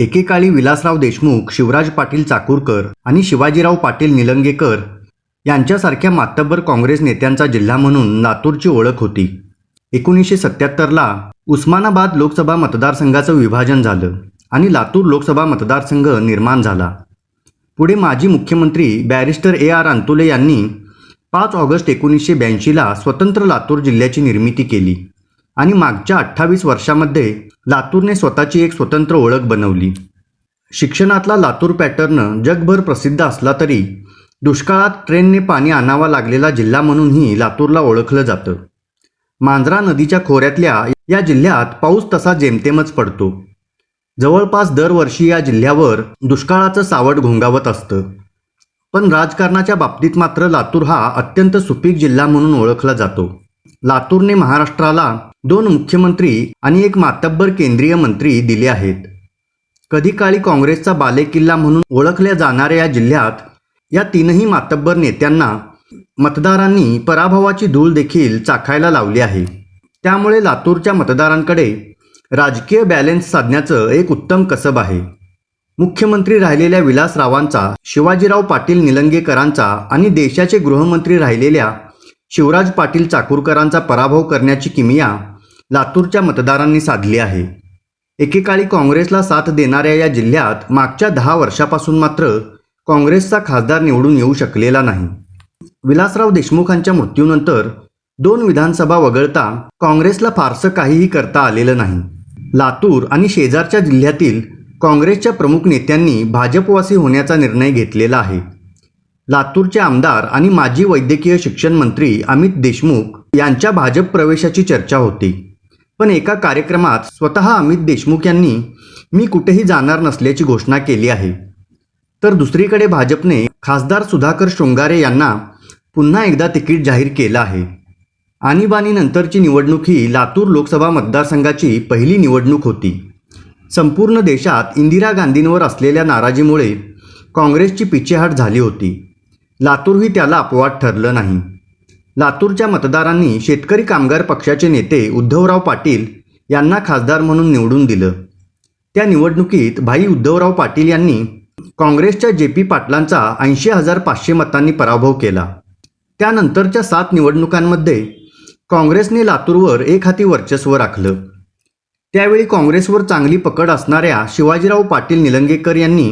एकेकाळी विलासराव देशमुख शिवराज पाटील चाकूरकर आणि शिवाजीराव पाटील निलंगेकर यांच्यासारख्या मातब्बर काँग्रेस नेत्यांचा जिल्हा म्हणून लातूरची ओळख होती. एकोणीसशे सत्याहत्तरला उस्मानाबाद लोकसभा मतदारसंघाचं विभाजन झालं आणि लातूर लोकसभा मतदारसंघ निर्माण झाला. पुढे माजी मुख्यमंत्री बॅरिस्टर ए आर अंतुले यांनी पाच ऑगस्ट एकोणीसशे ब्याऐंशीला स्वतंत्र लातूर जिल्ह्याची निर्मिती केली. आणि मागच्या अठ्ठावीस वर्षामध्ये लातूरने स्वतःची एक स्वतंत्र ओळख बनवली. शिक्षणातला लातूर पॅटर्न जगभर प्रसिद्ध असला तरी दुष्काळात ट्रेनने पाणी आणावा लागलेला जिल्हा म्हणूनही लातूरला ओळखलं जातं. मांजरा नदीच्या खोऱ्यातल्या या जिल्ह्यात पाऊस तसा जेमतेमच पडतो. जवळपास दरवर्षी या जिल्ह्यावर दुष्काळाचं सावट घोंगावत असतं. पण राजकारणाच्या बाबतीत मात्र लातूर हा अत्यंत सुपीक जिल्हा म्हणून ओळखला जातो. लातूरने महाराष्ट्राला दोन मुख्यमंत्री आणि एक मातब्बर केंद्रीय मंत्री दिले आहेत. कधी काळी काँग्रेसचा बालेकिल्ला म्हणून ओळखल्या जाणाऱ्या या जिल्ह्यात या तीनही मातब्बर नेत्यांना मतदारांनी पराभवाची धूळ देखील चाखायला लावली आहे. त्यामुळे लातूरच्या मतदारांकडे राजकीय बॅलेन्स साधण्याचं एक उत्तम कसब आहे. मुख्यमंत्री राहिलेल्या विलासरावांचा शिवाजीराव पाटील निलंगेकरांचा आणि देशाचे गृहमंत्री राहिलेल्या शिवराज पाटील चाकूरकरांचा पराभव करण्याची किमिया लातूरच्या मतदारांनी साधली आहे. एकेकाळी काँग्रेसला साथ देणाऱ्या या जिल्ह्यात मागच्या दहा वर्षापासून मात्र काँग्रेसचा खासदार निवडून येऊ शकलेला नाही. विलासराव देशमुखांच्या मृत्यूनंतर दोन विधानसभा वगळता काँग्रेसला फारसं काहीही करता आलेलं नाही. लातूर आणि शेजारच्या जिल्ह्यातील काँग्रेसच्या प्रमुख नेत्यांनी भाजपवासी होण्याचा निर्णय घेतलेला आहे. लातूरचे आमदार आणि माजी वैद्यकीय शिक्षण मंत्री अमित देशमुख यांच्या भाजप प्रवेशाची चर्चा होती. पण एका कार्यक्रमात स्वतः अमित देशमुख यांनी मी कुठेही जाणार नसल्याची घोषणा केली आहे. तर दुसरीकडे भाजपने खासदार सुधाकर शृंगारे यांना पुन्हा एकदा तिकीट जाहीर केलं आहे. आणीबाणीनंतरची निवडणूक ही लातूर लोकसभा मतदारसंघाची पहिली निवडणूक होती. संपूर्ण देशात इंदिरा गांधींवर असलेल्या नाराजीमुळे काँग्रेसची पिछेहाट झाली होती. लातूरही त्याला अपवाद ठरलं नाही. लातूरच्या मतदारांनी शेतकरी कामगार पक्षाचे नेते उद्धवराव पाटील यांना खासदार म्हणून निवडून दिलं. त्या निवडणुकीत भाई उद्धवराव पाटील यांनी काँग्रेसच्या जे पी पाटलांचा ऐंशी हजार पाचशे मतांनी पराभव केला. त्यानंतरच्या सात निवडणुकांमध्ये काँग्रेसने लातूरवर एक हाती वर्चस्व राखलं. त्यावेळी काँग्रेसवर चांगली पकड असणाऱ्या शिवाजीराव पाटील निलंगेकर यांनी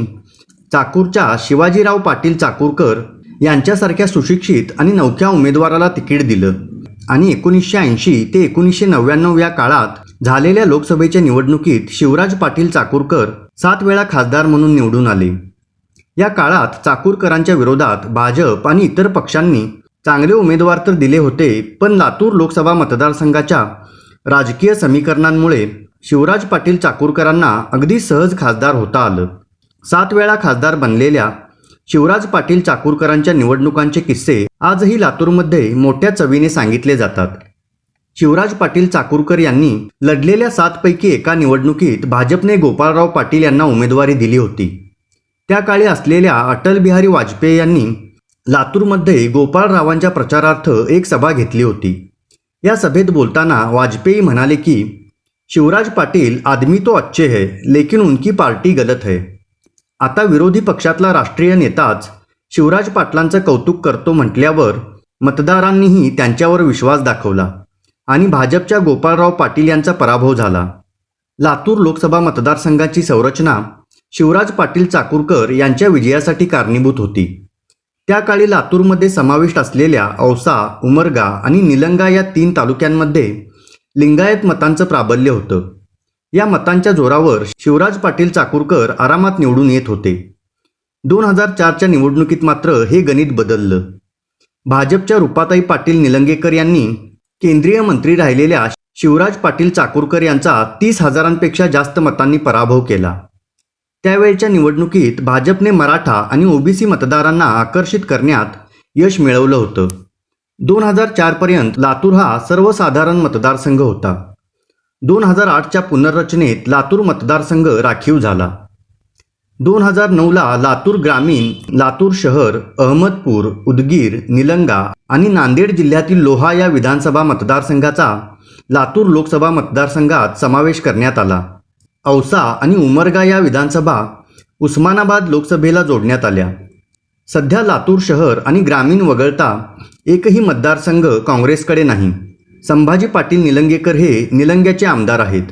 चाकूरच्या शिवाजीराव पाटील चाकूरकर यांच्यासारख्या सुशिक्षित आणि नवख्या उमेदवाराला तिकीट दिलं. आणि एकोणीसशे ऐंशी ते एकोणीसशे नव्याण्णव या काळात झालेल्या लोकसभेच्या निवडणुकीत शिवराज पाटील चाकूरकर सात वेळा खासदार म्हणून निवडून आले. या काळात चाकूरकरांच्या विरोधात भाजप आणि इतर पक्षांनी चांगले उमेदवार तर दिले होते पण लातूर लोकसभा मतदारसंघाच्या राजकीय समीकरणांमुळे शिवराज पाटील चाकूरकरांना अगदी सहज खासदार होता आलं. सात वेळा खासदार बनलेल्या शिवराज पाटील चाकूरकरांच्या निवडणुकांचे किस्से आजही लातूरमध्ये मोठ्या चवीने सांगितले जातात. शिवराज पाटील चाकूरकर यांनी लढलेल्या सातपैकी एका निवडणुकीत भाजपने गोपाळराव पाटील यांना उमेदवारी दिली होती. त्या काळी असलेल्या अटल बिहारी वाजपेयी यांनी लातूरमध्ये गोपाळरावांच्या प्रचारार्थ एक सभा घेतली होती. या सभेत बोलताना वाजपेयी म्हणाले की शिवराज पाटील आदमी तो अच्छे है लेकिन उनकी पार्टी गलत है. आता विरोधी पक्षातला राष्ट्रीय नेताच शिवराज पाटलांचं कौतुक करतो म्हटल्यावर मतदारांनीही त्यांच्यावर विश्वास दाखवला आणि भाजपच्या गोपाळराव पाटील यांचा पराभव झाला. लातूर लोकसभा मतदारसंघाची संरचना शिवराज पाटील चाकूरकर यांच्या विजयासाठी कारणीभूत होती. त्या काळी लातूरमध्ये समाविष्ट असलेल्या औसा उमरगा आणि निलंगा या तीन तालुक्यांमध्ये लिंगायत मतांचं प्राबल्य होतं. या मतांच्या जोरावर शिवराज पाटील चाकूरकर आरामात निवडून येत होते. दोन हजार चारच्या निवडणुकीत मात्र हे गणित बदललं. भाजपच्या रुपाताई पाटील निलंगेकर यांनी केंद्रीय मंत्री राहिलेल्या शिवराज पाटील चाकूरकर यांचा तीस हजारांपेक्षा जास्त मतांनी पराभव केला. त्यावेळच्या निवडणुकीत भाजपने मराठा आणि ओबीसी मतदारांना आकर्षित करण्यात यश मिळवलं होतं. दोन हजार चारपर्यंत लातूर हा सर्वसाधारण मतदारसंघ होता. दोन हजार आठच्या पुनर्रचनेत लातूर मतदारसंघ राखीव झाला. दोन हजार नऊला लातूर ग्रामीण लातूर शहर अहमदपूर उदगीर निलंगा आणि नांदेड जिल्ह्यातील लोहा या विधानसभा मतदारसंघाचा लातूर लोकसभा मतदारसंघात समावेश करण्यात आला. औसा आणि उमरगा या विधानसभा उस्मानाबाद लोकसभेला जोडण्यात आल्या. सध्या लातूर शहर आणि ग्रामीण वगळता एकही मतदारसंघ काँग्रेसकडे नाही. संभाजी पाटील निलंगेकर हे निलंग्याचे आमदार आहेत.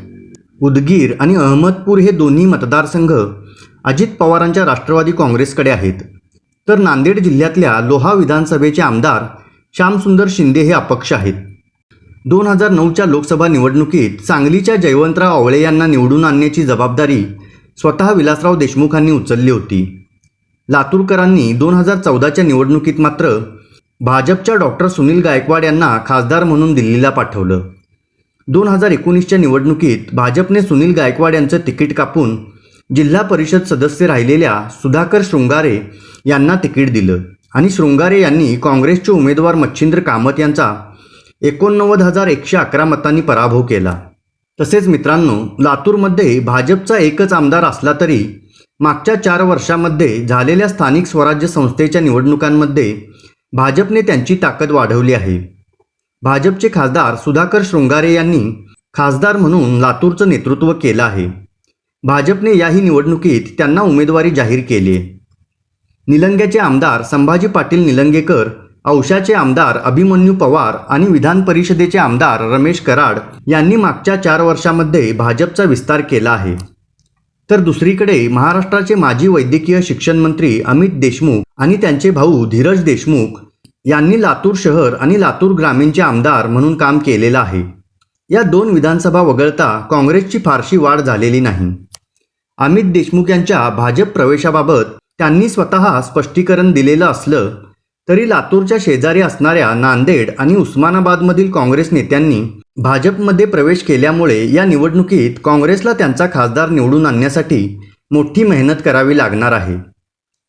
उदगीर आणि अहमदपूर हे दोन्ही मतदारसंघ अजित पवारांच्या राष्ट्रवादी काँग्रेसकडे आहेत. तर नांदेड जिल्ह्यातल्या लोहा विधानसभेचे आमदार श्यामसुंदर शिंदे हे अपक्ष आहेत. दोन हजार नऊच्या लोकसभा निवडणुकीत सांगलीच्या जयवंतराव आवळे यांना निवडून आणण्याची जबाबदारी स्वतः विलासराव देशमुखांनी उचलली होती. लातूरकरांनी दोन हजार चौदाच्या निवडणुकीत मात्र भाजपच्या डॉक्टर सुनील गायकवाड यांना खासदार म्हणून दिल्लीला पाठवलं. दोन हजार एकोणीसच्या निवडणुकीत भाजपने सुनील गायकवाड यांचं तिकीट कापून जिल्हा परिषद सदस्य राहिलेल्या सुधाकर शृंगारे यांना तिकीट दिलं. आणि शृंगारे यांनी काँग्रेसचे उमेदवार मच्छिंद्र कामत यांचा एकोणनव्वद हजार एकशे अकरा मतांनी पराभव केला. तसेच मित्रांनो लातूरमध्ये भाजपचा एकच आमदार असला तरी मागच्या चार वर्षामध्ये झालेल्या स्थानिक स्वराज्य संस्थेच्या निवडणुकांमध्ये भाजपने त्यांची ताकद वाढवली आहे. भाजपचे खासदार सुधाकर शृंगारे यांनी खासदार म्हणून लातूरचं नेतृत्व केलं आहे. भाजपने याही निवडणुकीत त्यांना उमेदवारी जाहीर केली आहे. निलंग्याचे आमदार संभाजी पाटील निलंगेकर औशाचे आमदार अभिमन्यू पवार आणि विधान परिषदेचे आमदार रमेश कराड यांनी मागच्या चार वर्षामध्ये भाजपचा विस्तार केला आहे. तर दुसरीकडे महाराष्ट्राचे माजी वैद्यकीय शिक्षण मंत्री अमित देशमुख आणि त्यांचे भाऊ धीरज देशमुख यांनी लातूर शहर आणि लातूर ग्रामीणचे आमदार म्हणून काम केलेलं आहे. या दोन विधानसभा वगळता काँग्रेसची फारशी वाढ झालेली नाही. अमित देशमुख यांच्या भाजप प्रवेशाबाबत त्यांनी स्वतः स्पष्टीकरण दिलेलं असलं तरी लातूरच्या शेजारी असणाऱ्या नांदेड आणि उस्मानाबादमधील काँग्रेस नेत्यांनी भाजपमध्ये प्रवेश केल्यामुळे या निवडणुकीत काँग्रेसला त्यांचा खासदार निवडून आणण्यासाठी मोठी मेहनत करावी लागणार आहे.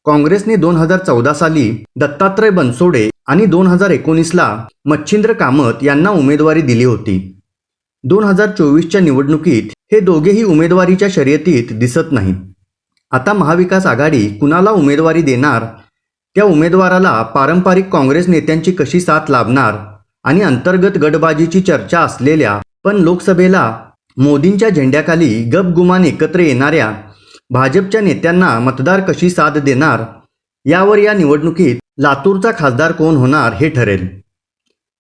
काँग्रेसने दोन हजार चौदा साली दत्तात्रय बनसोडे आणि दोन हजार एकोणीसला मच्छिंद्र कामत यांना उमेदवारी दिली होती. दोन हजार चोवीसच्या निवडणुकीत हे दोघेही उमेदवारीच्या शर्यतीत दिसत नाहीत. आता महाविकास आघाडी कुणाला उमेदवारी देणार? त्या उमेदवाराला पारंपरिक काँग्रेस नेत्यांची कशी साथ लाभणार? आणि अंतर्गत गटबाजीची चर्चा असलेल्या पण लोकसभेला मोदींच्या झेंड्याखाली गपगुमान एकत्र येणाऱ्या भाजपच्या नेत्यांना मतदार कशी साथ देणार यावर या निवडणुकीत लातूरचा खासदार कोण होणार हे ठरेल.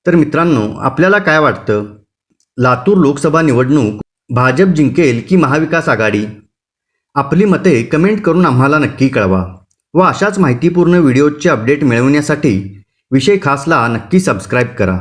तर मित्रांनो आपल्याला काय वाटतं? लातूर लोकसभा निवडणूक भाजप जिंकेल की महाविकास आघाडी? आपली मते कमेंट करून आम्हाला नक्की कळवा व अशाच माहितीपूर्ण व्हिडिओचे अपडेट मिळवण्यासाठी विषय खासला नक्की सबस्क्राईब करा.